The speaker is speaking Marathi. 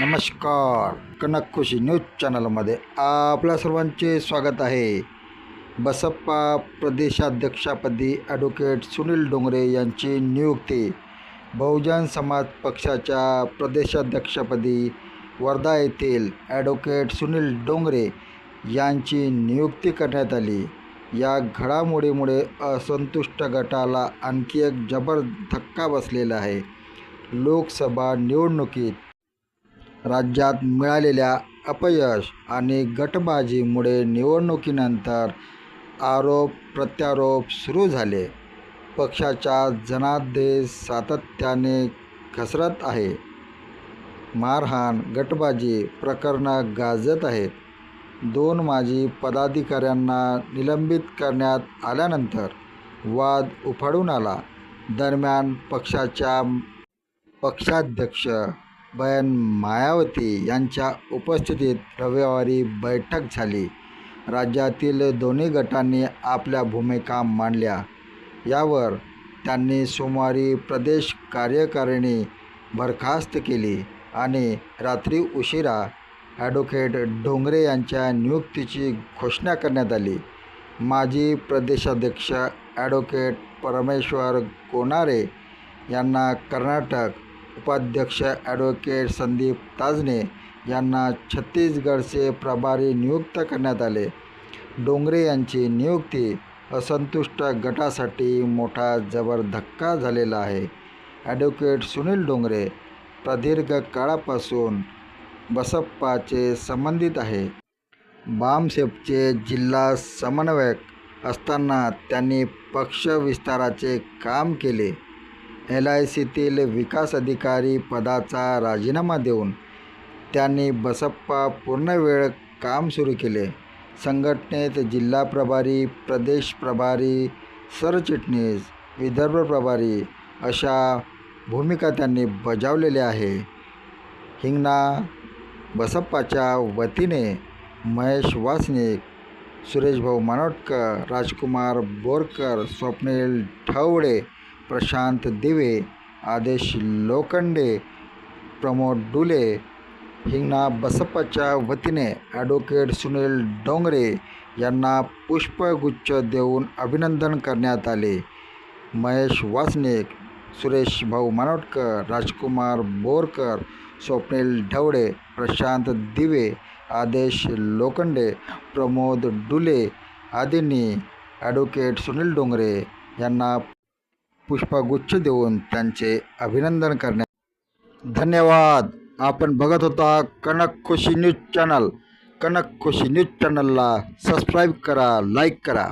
नमस्कार. कनकखुशी न्यूज चॅनलमध्ये आपल्या सर्वांचे स्वागत आहे. बसप्पा प्रदेशाध्यक्षापदी ॲडव्होकेट सुनील डोंगरे यांची नियुक्ती. बहुजन समाज पक्षाच्या प्रदेशाध्यक्षपदी वर्धा येथील ॲडव्होकेट सुनील डोंगरे यांची नियुक्ती करण्यात आली. या घडामोडीमुळे असंतुष्ट गटाला आणखी एक जबर धक्का बसलेला आहे. लोकसभा निवडणुकीत राज्यात मिळालेल्या अपयश आणि गटबाजीमुळे निवडणुकीनंतर आरोप प्रत्यारोप सुरू झाले. पक्षाचा जनादेश सातत्याने घसरत आहे. मारहाण गटबाजी प्रकरणं गाजत आहेत. दोन माजी पदाधिकाऱ्यांना निलंबित करण्यात आल्यानंतर वाद उफाळून आला. दरम्यान पक्षाच्या पक्षाध्यक्ष बयन मायावती यांच्या उपस्थितीत रविवारी बैठक झाली. राज्यातील दोन्ही गटांनी आपल्या भूमिका मांडल्या. यावर त्यांनी सोमवारी प्रदेश कार्यकारिणी बरखास्त केली आणि रात्री उशिरा ॲडव्होकेट डोंगरे यांच्या नियुक्तीची घोषणा करण्यात आली. माजी प्रदेशाध्यक्ष ॲडव्होकेट परमेश्वर कोनारे यांना कर्नाटक उपाध्यक्ष ॲडव्होकेट संदीप ताजने यांना छत्तीसगडचे प्रभारी नियुक्त करण्यात आले. डोंगरे यांची नियुक्ती असंतुष्ट गटासाठी मोठा जबर धक्का झालेला आहे. ॲडव्होकेट सुनील डोंगरे प्रदीर्घ काळापासून बसप्पाचे संबंधित आहे. बामसेफचे जिल्हा समन्वयक असताना त्यांनी पक्ष विस्ताराचे काम केले. एल आय सीतील विकास अधिकारी पदाचा राजीनामा देऊन त्यांनी बसप्पा पूर्णवेळ काम सुरू केले. संघटनेत जिल्हा प्रभारी प्रदेश प्रभारी सरचिटणीस विदर्भ प्रभारी अशा भूमिका त्यांनी बजावलेल्या आहे. हिंगणा बसप्पाच्या वतीने महेश वासनिक सुरेशभाऊ मानोटकर राजकुमार बोरकर स्वप्नील ठवडे प्रशांत दिवे आदेश लोखंडे प्रमोद डुले हिंगणा बसपाच्या वतीने ॲडव्होकेट सुनील डोंगरे यांना पुष्पगुच्छ देऊन अभिनंदन करण्यात आले. महेश वासनिक सुरेश भाऊ मानोटकर राजकुमार बोरकर स्वप्नील ढवळे प्रशांत दिवे आदेश लोखंडे प्रमोद डुले आदींनी ॲडव्होकेट सुनील डोंगरे यांना पुष्पगुच्छ देऊन त्यांचे अभिनंदन करण्यात धन्यवाद. आपण बघत होता Kanak Khushi news channel. Kanak Khushi news चॅनलला सबस्क्राईब करा लाईक करा.